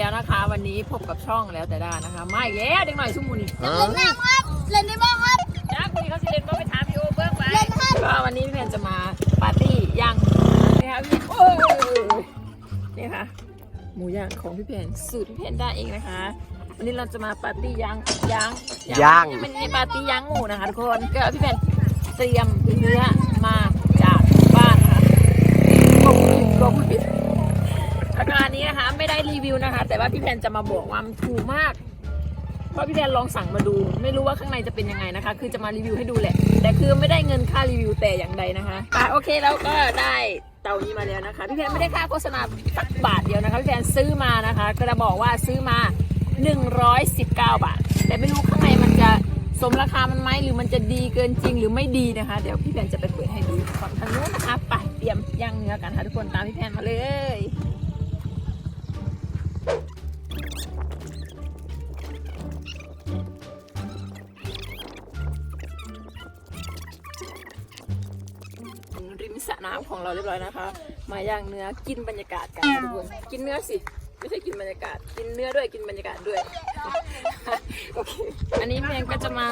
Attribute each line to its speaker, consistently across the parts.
Speaker 1: แล้วนะคะ วันนี้พบกับช่องแล้วแต่ได้นะคะมาอีกแล้วเด็กหน่อยชุ่มมุน
Speaker 2: เล่นน้ำครับเล่นในบ้านครับ
Speaker 1: จ้าคุยเขาสิเล่นก็ไปถามพี่โอเบิ้งไป
Speaker 2: เล่นครับ
Speaker 1: ก็วันนี้พี่เพนจะมาปาร์ตี้ย่างนี่ค่ะพี่โอ้ยนี่ค่ะ หมูย่างของพี่เพนสูตรพี่เพนได้เองนะคะ วันนี้เราจะมาปาร์ตี้ย่างย่าง
Speaker 3: ย่าง
Speaker 1: มันมีปาร์ตี้ย่างหมูนะคะทุกคนก็พี่เพนเตรียมเนื้อมาจากบ้านนะคะกบกบผิดราคานี้นะคะ ไม่ได้รีวิวนะคะ แต่ว่าพี่เพนจะมาบอกว่ามันถูกมาก เพราะพี่แพนลองสั่งมาดู ไม่รู้ว่าข้างในจะเป็นยังไงนะคะ คือจะมารีวิวให้ดูแหละ แต่คือไม่ได้เงินค่ารีวิวแต่อย่างใดนะคะอะโอเคแล้วก็ได้เตานี้มาแล้วนะคะ พี่แพนไม่ได้ค่าโฆษณาสักบาทเดียวนะคะ พี่แพนซื้อมานะคะ ก็จะบอกว่าซื้อมา 119 บาท แต่ไม่รู้ข้างในมันจะสมราคามันไหมหรือมันจะดีเกินจริงหรือไม่ดีนะคะ เดี๋ยวพี่แพนจะไปเปิดให้ดูฝั่งทางนู้นนะคะไปเตรียมย่างเนื้อกันค่ะทุกคนตามพี่แพนมาเลยำของเราเรียบร้อยนะคะ มาย่างเนื้อกินบรรยากาศกันทุกคนกินเนื้อสิไม่ใช่กินบรรยากาศ กินเนื้อด้วยกินบรรยากาศด้วยโอเคอันนี้แมงก็จะมา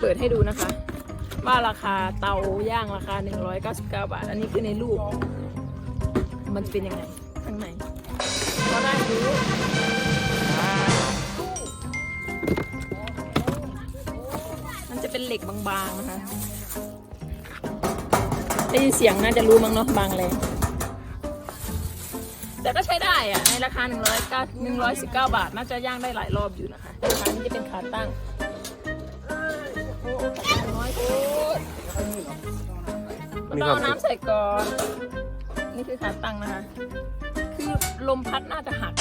Speaker 1: เปิดให้ดูนะคะ ว่าราคาเตาย่างราคา 199 บาท อันนี้คือในรูป มันเป็นยังไงข้างในก็ได้ดูมันจะเป็นเหล็กบางๆนะคะ ได้ยินเสียงน่าจะรู้มั้งเนาะบางแรงแต่ก็ใช้ได้อะในราคา 109 119 บาท น่าจะย่างได้หลายรอบอยู่นะคะราคานี้จะเป็นขาตั้งโอ้โหน้อยโคตรมันต้องเอาน้ำใส่ก่อน นี่คือขาตั้งนะคะ คือลมพัดน่าจะหัก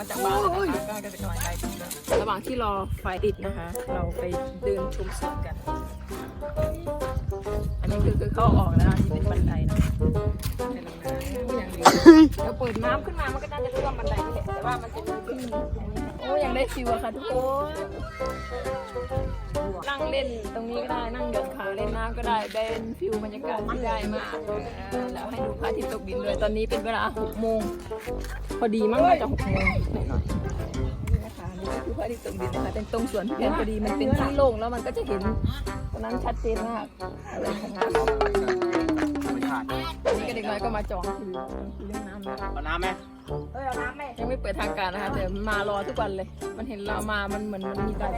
Speaker 1: มาจากบ้านนะคะก็จะกำลังได้ดีเลยระหว่างที่รอไฟติดนะคะ เราไปเดินชมสวนกัน คือคือเข้าออกแล้วอันนี้เป็นบันไดเนาะในลำน้ำอย่างดีเดี๋ยวเปิดน้ำขึ้นมา มันก็น่าจะท่วมบันไดนี่แหละ แต่ว่ามันจะมีขึ้นโอ้ยังได้ฟิวอะค่ะทุกคน นั่งเล่นตรงนี้ก็ได้ นั่งหย่อนขาเล่นน้ำก็ได้ เป็นฟิวบรรยากาศที่ได้มากเออแล้วให้ดูพระอาทิตย์ตกดินเลย ตอนนี้เป็นเวลาหกโมง พอดีมั้งน่าจะหกโมงหน่อยๆนี่นะ คือพระอาทิตย์ตกดินนะคะเป็นตรงสวนทุเรียนพอดีมันเป็นที่โล่งแล้วมันก็จะเห็นตรงนั้นชัดเจนมากอะไรขนาดนี่ก็เด็กน้อยก็มาจองคิวเรื่องน้ำนะ
Speaker 3: เอาน้ำไหม
Speaker 1: ยังไม่เปิดทางการนะคะแต่มารอทุกวันเลย มันเห็นเรามามันเหมือนมันมีการ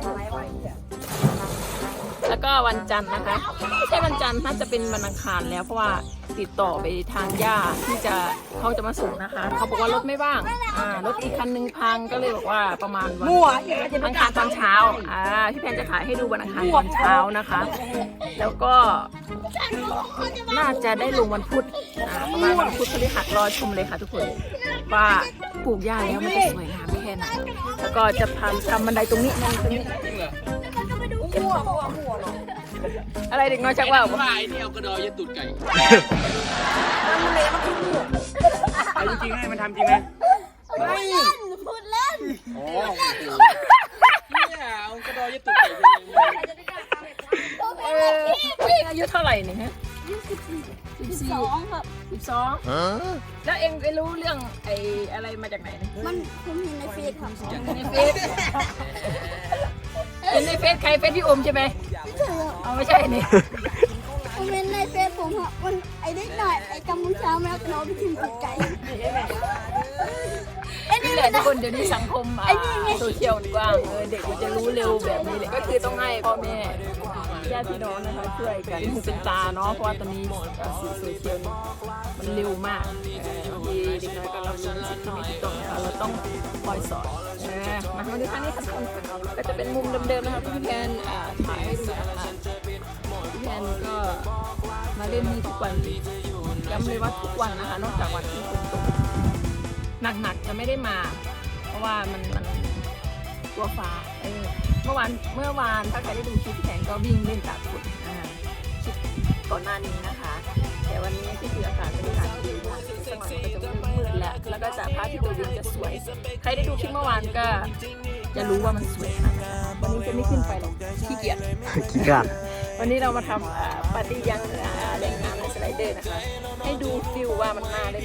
Speaker 1: แล้วก็วันจันทร์นะคะไม่ใช่วันจันทร์น่าจะเป็นวันอังคารแล้วเพราะว่าติดต่อไปทางย่าที่จะเขาจะมาส่งนะคะ เขาบอกว่ารถไม่ว่างอ่ารถอีกคันนึงพังก็เลยบอกว่าประมาณวันอังคารตอนเช้าอ่าพี่แพนจะถ่ายให้ดูวันอังคารตอนเช้านะคะ แล้วก็น่าจะได้ลงวันพุธประมาณวันพุธพฤหัสรอชมเลยค่ะทุกคนว่าปลูกหญ้าแล้วมันจะสวยงามแค่ไหนแล้วก็จะทำทำบันไดตรงนี้นั่งตรงนี้ อะไรเด็กน้อยชักว่าว
Speaker 3: ว่าไอ้นี่เอากระดอยจะตุดไก่เอาจริงๆให้มันทำจริงไหม
Speaker 2: พูดเล่น
Speaker 3: โอ้เนี่ยเอากระดอยจะตุดไก่ไปเลย
Speaker 1: เออเองอายุเท่าไหร่นี่ฮะสิบสี่
Speaker 2: สองครับ
Speaker 1: สิบสองแล้วเองไปรู้เรื่องไอ้อะไรมาจากไหนเนี่ย
Speaker 2: มันผมเห็นในเฟซครับ
Speaker 1: ในเฟซ เห็นในเฟซใครเฟซพี่อมใช่ไหม
Speaker 2: ไม่ใช่ครับ
Speaker 1: เอาไม่ใช่นี่
Speaker 2: ผมเห็นในเฟซผมครับมันไอ้เด็กหน่อยไอ้กัมพูชาแมวน้องไปทิมติดไก่ไอ้นี่
Speaker 1: นี่แหละทุกคนเดี๋ยวนี้สังคมอ่าโซเชียลมันกว้างเออเด็กมันจะรู้เร็วแบบนี้เลยก็คือต้องให้พ่อแม่ญาติพี่น้องนะคะช่วยกันเป็นหูเป็นตาเนาะเพราะว่าตอนนี้อ่าสื่อโซเชียลเนี่ยมันเร็วมากเออบางทีเด็กน้อยก็รับรู้ในสิ่งที่ไม่ถูกต้องนะคะเราต้องคอยสอนมามาดูท่านี้ค่ะทุกคนก็จะเป็นมุมเดิมๆนะคะพี่แพนถ่ายให้ดูนะคะพี่แพนก็มาเล่นนี่ทุกวันย้ำเลยว่าทุกวันนะคะ นอกจากวันที่ฝนตกหนักๆจะไม่ได้มา เพราะว่ามันมันกลัวฟ้าเออเมื่อวานเมื่อวานถ้าใครได้ดูคลิปพี่แทนก็วิ่งเล่นตากฝนคลิปก่อนหน้านี้นะ แล้วก็จะพระอาทิตย์ตัวดินจะสวย ใครได้ดูคลิปเมื่อวานก็จะรู้ว่ามันสวยขนาดไหนนี้จะไม่ขึ้นไปหรอกขี้เกียจ
Speaker 4: ขี้กาด
Speaker 1: วันนี้เรามาทำอ่าปาร์ตี้ยังอ่าเล่นน้ำในสไลเดอร์นะคะ ให้ดูฟิลว่ามันน่าเล่น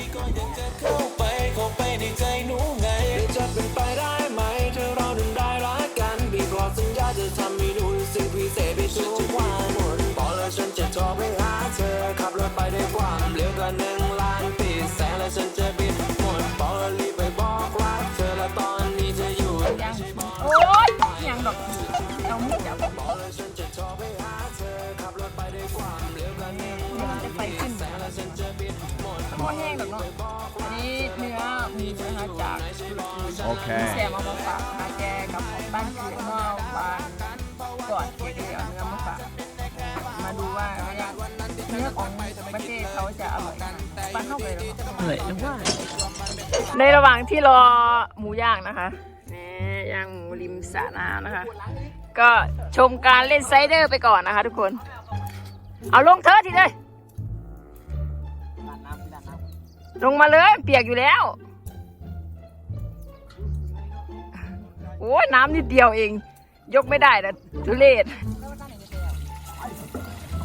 Speaker 1: หมดพอแห้งดอกเนาะอันนี้เนื้อหมูนะคะจากโอเคแซมเอามาฝากนะคะแกกับของบ้านเกิดเมื่อวานก่อนแกก็เลยเอาเนื้อมาฝากมาดูว่าเนื้อของประเทศเขาจะอร่อยขนาดไหนบ้านเข้าไปแล้ว
Speaker 4: เหนื่อยนึกว่า
Speaker 1: ในระหว่างที่รอหมูย่างนะคะนี่ย่างหมูริมสระน้ำนะคะ ก็ชมการเล่นไซเดอร์ไปก่อนนะคะทุกคน เอาลงเธอะทีเลย ลงมาเลย เปียกอยู่แล้ว โอ้ยน้ำนิดเดียวเอง ยกไม่ได้นะทุเรศ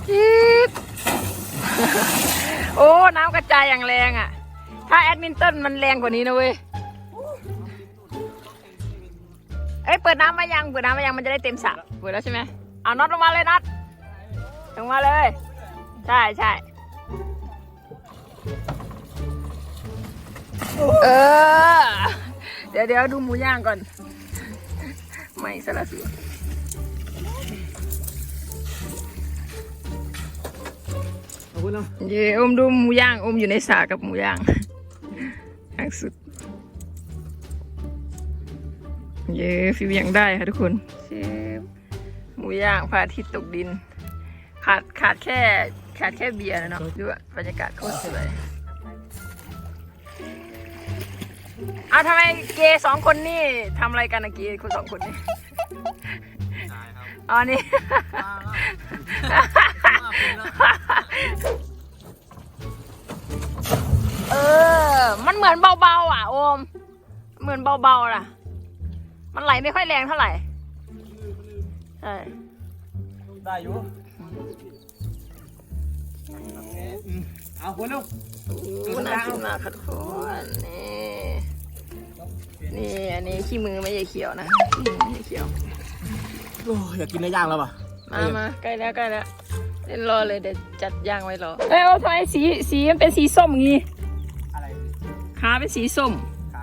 Speaker 1: จี๊ดโอ้ น้ำกระจายอย่างแรงอะ ถ้าแอดมินตันมันแรงกว่านี้นะเว้ยเอ้ยเปิดน้ำมายัง เปิดน้ำมายังมันจะได้เต็มสระเปิดแล้วใช่ไหมเอาน็อตลงมาเลยน็อตลงมาเลย ใช่ใช่ เออ เดี๋ยวเดี๋ยวดูหมูย่างก่อน ไม่สละสิ
Speaker 4: ขอบคุณเนาะ
Speaker 1: เย่อมดูหมูย่างอมอยู่ในสากับหมูย่างย่างสุด เย่ฟิวยังได้ค่ะทุกคนเชฟหมูย่างพระอาทิตย์ตกดิน ขาดขาดแค่ขาดแค่เบียร์นะเนาะดูอะบรรยากาศโคตรสวย เอาทำไมเกย์สองคนนี่ทำอะไรกันนะเกย์คนสองคนนี่อ๋อนี่ เออ มันเหมือนเบาๆอะโอม เหมือนเบาๆล่ะ มันไหลไม่ค่อยแรงเท่าไหร่ใช่
Speaker 4: ได้อยู่เอาคุณลูก
Speaker 1: น่ากินมากค่ะทุกคนนี่ นี่อันนี้ขี้มือไม่ใช่เขียวนะขี้มือไม่ใช่เขียว
Speaker 4: โอ้อยากกินเนื้อย่างแล้วป่ะ
Speaker 1: มามาใกล้แล้วใกล้แล้วเล่นรอเลยเดี๋ยวจัดย่างไว้รอเอ้ยเอาทำไมสีสีมันเป็นสีส้มอย่างงี้
Speaker 4: อะไร
Speaker 1: ขาเป็นสีส้ม
Speaker 4: ขา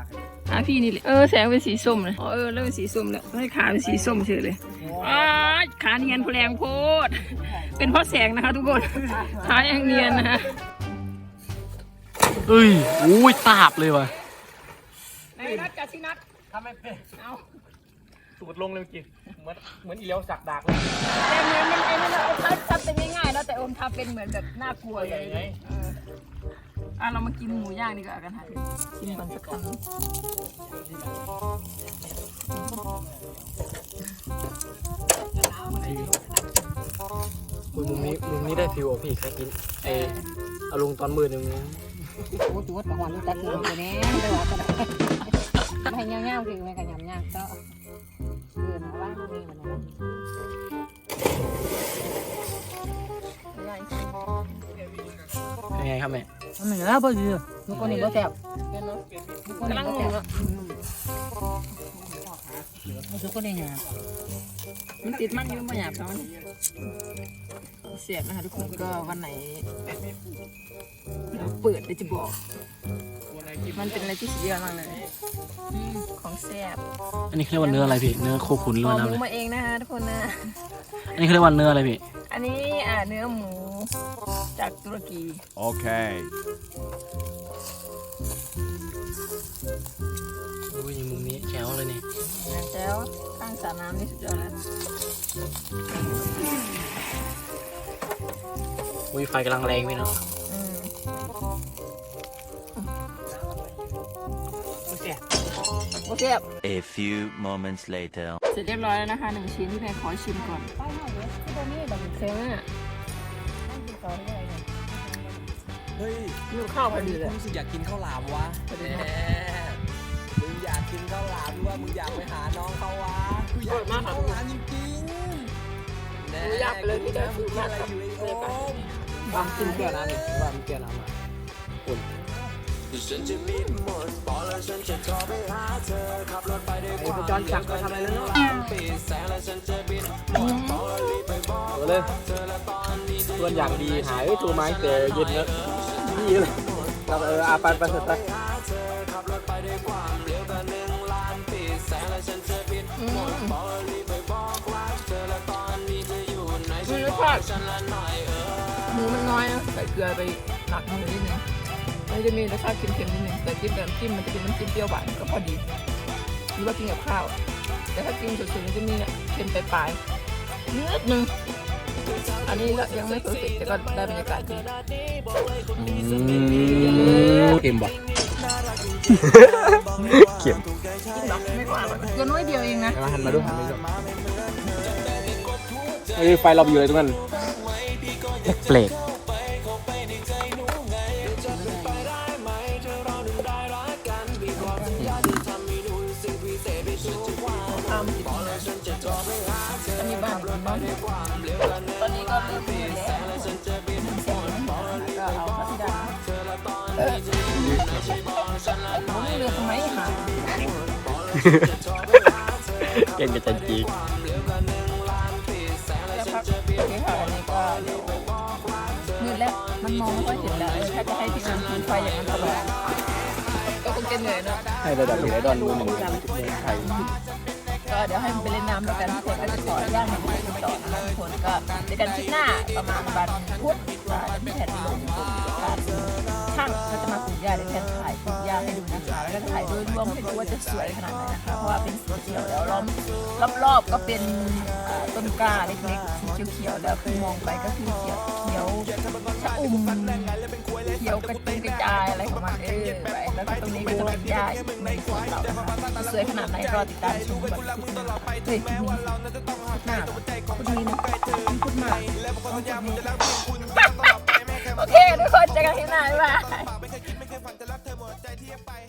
Speaker 1: อะพี่นี่เลยเออแสงเป็นสีส้มเลยอ๋อเออแล้วเป็นสีส้มแล้วให้ขาเป็นสีส้มเฉยเลยอ๋อขาเนียนแรงโพด เป็นเพราะแสงนะคะทุกคนขายังเนียนนะคะ
Speaker 4: เอ้ยอุ้ยตาบเลยว่ะ
Speaker 1: ในนัดกับชินัด
Speaker 4: ทำไม่เป็น
Speaker 1: เอา
Speaker 4: สูดลงเลยเมื่อกี้เหมือนเหมือนอีเลี้ยวสักดากเลย
Speaker 1: แต่เหมือนมันไอ้นั่นนะเอาทับทับเป็นง่ายๆแล้วแต่โอมทับเป็นเหมือนแบบน่ากลัวเลย
Speaker 4: ไง
Speaker 1: เอออะเรามากินหมูย่างดีกว่ากันค่ะชิมก่อนสักคำ
Speaker 4: อุ้ยมุมนี้มุมนี้ได้ฟิวอะพี่แค่กินเออเอาลงตอนมือหนึ่ง
Speaker 5: โอ้ตัวบางวันตัดคือตัวนี้ได้ว่าก็ได้ไม่ ให้เงี้ยวๆคือไม่กันยำยากก็เดืออมาว่ามันมีมันนะ
Speaker 4: เป็นไงครับแม่
Speaker 5: มันเหนือบ่อยู่ทุกคนนี่บ่แซ่บทุกคน
Speaker 1: กำ
Speaker 5: นี่
Speaker 1: ลังง
Speaker 5: แซ่
Speaker 1: ง
Speaker 5: บ
Speaker 1: อะ
Speaker 5: ทุกคนนี่หยาบ
Speaker 1: มันติดมันอยู่ไม่หยาบเขาเสียบนะคะทุกคนก็วันไหนเราเปิดเดี๋ยจะบอก มันเป็นอะไรที่สุดยอดมากเลย ของแซ่บ
Speaker 4: อันนี้เขาเรียกว่าเนื้ออะไรพี่ เนื้อโคขุนหรือ
Speaker 1: ห่อ
Speaker 4: ว่า
Speaker 1: ห
Speaker 4: น้ำ
Speaker 1: มู
Speaker 4: อะไร
Speaker 1: มาเองนะคะทุกคนนะ
Speaker 4: อันนี้เขาเรียกว่าเนื้ออะไรพี่
Speaker 1: อันนี้อ่าเนื้อหมูจากตุรกี
Speaker 6: Okay.
Speaker 4: อุ้ยมุมนี้แจ๋วเลยนี่
Speaker 1: แล้วข้างสระน้ำนี่สุดยอดแล้ว
Speaker 4: อุ้ยไฟกำลังแรงพี่เนาะ
Speaker 1: อืม
Speaker 4: โอเค
Speaker 6: A few moments later.
Speaker 1: เสร็จเรียบร้อยแล้วนะคะหนึ่งชิ้นที่แพรขอชิมก่อน
Speaker 5: ไปหน่อยเด้อที่บ่มีดอก
Speaker 1: เค็มอะ
Speaker 5: นั่งกินข้าวได้ไง
Speaker 3: เฮ้ย
Speaker 1: อยู่ข้าวพอดีเลย
Speaker 3: รู้สึกอยากกินข้าวหลามวะแหมมึงอยากกินข้าวหลามด้วยมึงอยากไปหาน้องเขาวะกูอยากกินข้าวหลามจริ
Speaker 1: เลยที่จะซื้อมาทำเลยกัน
Speaker 4: บางกินแก้วน้ำนี่ว่ามันแก้วน้ำมา
Speaker 7: ฉันจะบินหมดบอกแล้วฉันจะโทรไปหาเธอขับรถไปด้วย
Speaker 4: ไอ้พจรจักรมาทำอะไรแล้วเนาะ
Speaker 7: ปีแสงและฉันจะบินหมดบอกแล้วรีบไปบอก
Speaker 4: เอาเลยส่วนอย่างดีหายโทรมาตั้งแต่เย็นแล้วนี่เลยเราเอออาปันไปเถอะไป
Speaker 7: ขับรถไปด้วยความเร็วกันหนึ่งล้านปีแสงและฉันจะบินหมดบอกแล้วรีบไปบอกรักเธอและตอนนี้เธออยู่ไหนฉันบอกฉันละหน่อยเออ
Speaker 1: หมูมันน้อยนะใส่เกลือไปหนักหน่อยนิดนึง มันจะมีรสชาติเค็มๆนิดนึงแต่จิ้มกับน้ำจิ้มมันจะเป็นน้ำจิ้มเปรี้ยวหวานก็พอดี หรือว่ากินกับข้าว แต่ถ้ากินสุดๆมันจะมีเนี่ยเค็มปลายๆนิดนึงอันนี้ก็ยังไม่เพอร์เฟกต์แต่ก็ได้บรรยากาศดี
Speaker 4: เค็มบ่เค็ม
Speaker 1: กินหรอไม่หวานหรอกเกลือน้อยเดียวเองนะ
Speaker 4: มาหันมาดูหันมาดูเอ้ยไฟเราไปอยู่เลยตรงนั้นเปลก
Speaker 1: ตอนนี้ก็เริ่มแล้วก็เอาพัทยาเออผมเรือทำไมหา
Speaker 4: เก่งกับจันจี
Speaker 1: แล้วพักโอเคค่ะอันนี้ก็เดี๋ยวมืดแล้วมันมองไม่ค่อยเห็นแล้วถ้าจะให้ทีมงานคืนไฟอย่างนั้นตลอดก็คงจะเหนื่อยเนอะ
Speaker 4: ให้ระดับเหนือดอนดูหนึ่งไทย
Speaker 1: ก็เดี๋ยวให้มันไปเล่นน้ำแล้วกันทุกคนก็จะขออนุญาตให้ไปดูต่อนะคะทุกคนก็ในการคลิปหน้าประมาณวันพุธที่แผ่นลง ช่างก็จะมาปลูกหญ้าแทนถ่ายปลูกหญ้าให้ดูนะคะ แล้วก็ถ่ายโดยรวมให้ดูว่าจะสวยขนาดไหนนะคะ เพราะว่าเป็นสีเขียวแล้วล้อมรอบๆก็เป็นอ่าต้นกล้าเล็กๆสีเขียวๆแล้วคือมองไปก็คือเขียวเขียวชะอุ่มเขียวกระจุยกระจายอะไรของมันเออไปแล้วก็ตรงนี้ก็จะเป็นหญ้าในสวนเรานะคะสวยขนาดไหนรอติดตามชมกันเฮ้ยมีหน้าคุณมีนะคุณมา โอเคทุกคนเจอกันที่ไหนบ้ายบาย